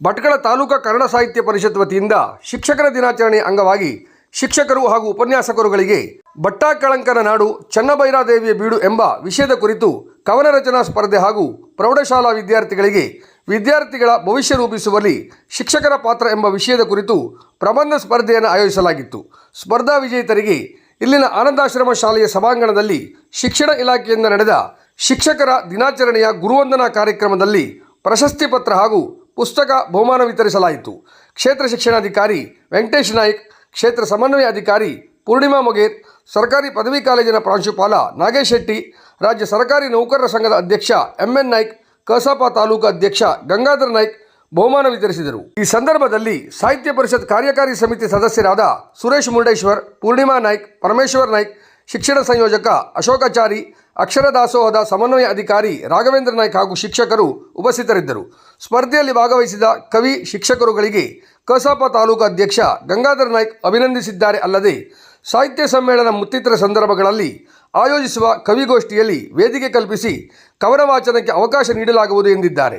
ಭಟ್ಕಳ ತಾಲೂಕಾ ಕನ್ನಡ ಸಾಹಿತ್ಯ ಪರಿಷತ್ ವತಿಯಿಂದ ಶಿಕ್ಷಕರ ದಿನಾಚರಣೆ ಅಂಗವಾಗಿ ಶಿಕ್ಷಕರು ಹಾಗೂ ಉಪನ್ಯಾಸಕರುಗಳಿಗೆ ಭಟ್ಟಾಕಳಂಕನ ನಾಡು ಚನ್ನಭೈರಾದೇವಿಯ ಬೀಡು ಎಂಬ ವಿಷಯದ ಕುರಿತು ಕವನ ರಚನಾ ಸ್ಪರ್ಧೆ ಹಾಗೂ ಪ್ರೌಢಶಾಲಾ ವಿದ್ಯಾರ್ಥಿಗಳಿಗೆ ವಿದ್ಯಾರ್ಥಿಗಳ ಭವಿಷ್ಯ ರೂಪಿಸುವಲ್ಲಿ ಶಿಕ್ಷಕರ ಪಾತ್ರ ಎಂಬ ವಿಷಯದ ಕುರಿತು ಪ್ರಬಂಧ ಸ್ಪರ್ಧೆಯನ್ನು ಆಯೋಜಿಸಲಾಗಿತ್ತು. ಸ್ಪರ್ಧಾ ವಿಜೇತರಿಗೆ ಇಲ್ಲಿನ ಆನಂದಾಶ್ರಮ ಶಾಲೆಯ ಸಭಾಂಗಣದಲ್ಲಿ ಶಿಕ್ಷಣ ಇಲಾಖೆಯಿಂದ ನಡೆದ ಶಿಕ್ಷಕರ ದಿನಾಚರಣೆಯ ಗುರುವಂದನಾ ಕಾರ್ಯಕ್ರಮದಲ್ಲಿ ಪ್ರಶಸ್ತಿ ಪತ್ರ ಹಾಗೂ ಪುಸ್ತಕ ಬಹುಮಾನ ವಿತರಿಸಲಾಯಿತು. ಕ್ಷೇತ್ರ ಶಿಕ್ಷಣಾಧಿಕಾರಿ ವೆಂಕಟೇಶ್ ನಾಯ್ಕ್, ಕ್ಷೇತ್ರ ಸಮನ್ವಯ ಅಧಿಕಾರಿ ಪೂರ್ಣಿಮಾ ಮೊಗೇರ್, ಸರ್ಕಾರಿ ಪದವಿ ಕಾಲೇಜಿನ ಪ್ರಾಂಶುಪಾಲ ನಾಗೇಶ್ ಶೆಟ್ಟಿ, ರಾಜ್ಯ ಸರ್ಕಾರಿ ನೌಕರರ ಸಂಘದ ಅಧ್ಯಕ್ಷ ಎಂಎನ್ ನಾಯ್ಕ್, ಕಸಾಪ ತಾಲೂಕು ಅಧ್ಯಕ್ಷ ಗಂಗಾಧರ್ ನಾಯ್ಕ್ ಬಹುಮಾನ ವಿತರಿಸಿದರು. ಈ ಸಂದರ್ಭದಲ್ಲಿ ಸಾಹಿತ್ಯ ಪರಿಷತ್ ಕಾರ್ಯಕಾರಿ ಸಮಿತಿ ಸದಸ್ಯರಾದ ಸುರೇಶ್ ಮುರುಡೇಶ್ವರ್, ಪೂರ್ಣಿಮಾ ನಾಯ್ಕ್, ಪರಮೇಶ್ವರ್ ನಾಯ್ಕ್, ಶಿಕ್ಷಣ ಸಂಯೋಜಕ ಅಶೋಕಾಚಾರಿ ಅಕ್ಷರ ದಾಸೋಹದ ಸಮನ್ವಯ ಅಧಿಕಾರಿ ರಾಘವೇಂದ್ರ ನಾಯ್ಕ ಹಾಗೂ ಶಿಕ್ಷಕರು ಉಪಸ್ಥಿತರಿದ್ದರು. ಸ್ಪರ್ಧೆಯಲ್ಲಿ ಭಾಗವಹಿಸಿದ ಕವಿ, ಶಿಕ್ಷಕರುಗಳಿಗೆ ಕಸಾಪ ತಾಲೂಕು ಅಧ್ಯಕ್ಷ ಗಂಗಾಧರ ನಾಯ್ಕ್ ಅಭಿನಂದಿಸಿದ್ದಾರೆ ಅಲ್ಲದೆ ಸಾಹಿತ್ಯ ಸಮ್ಮೇಳನ ಮುತ್ತಿತರ ಸಂದರ್ಭಗಳಲ್ಲಿ ಆಯೋಜಿಸುವ ಕವಿಗೋಷ್ಠಿಯಲ್ಲಿ ವೇದಿಕೆ ಕಲ್ಪಿಸಿ ಕವನ ವಾಚನಕ್ಕೆ ಅವಕಾಶ ನೀಡಲಾಗುವುದು ಎಂದಿದ್ದಾರೆ.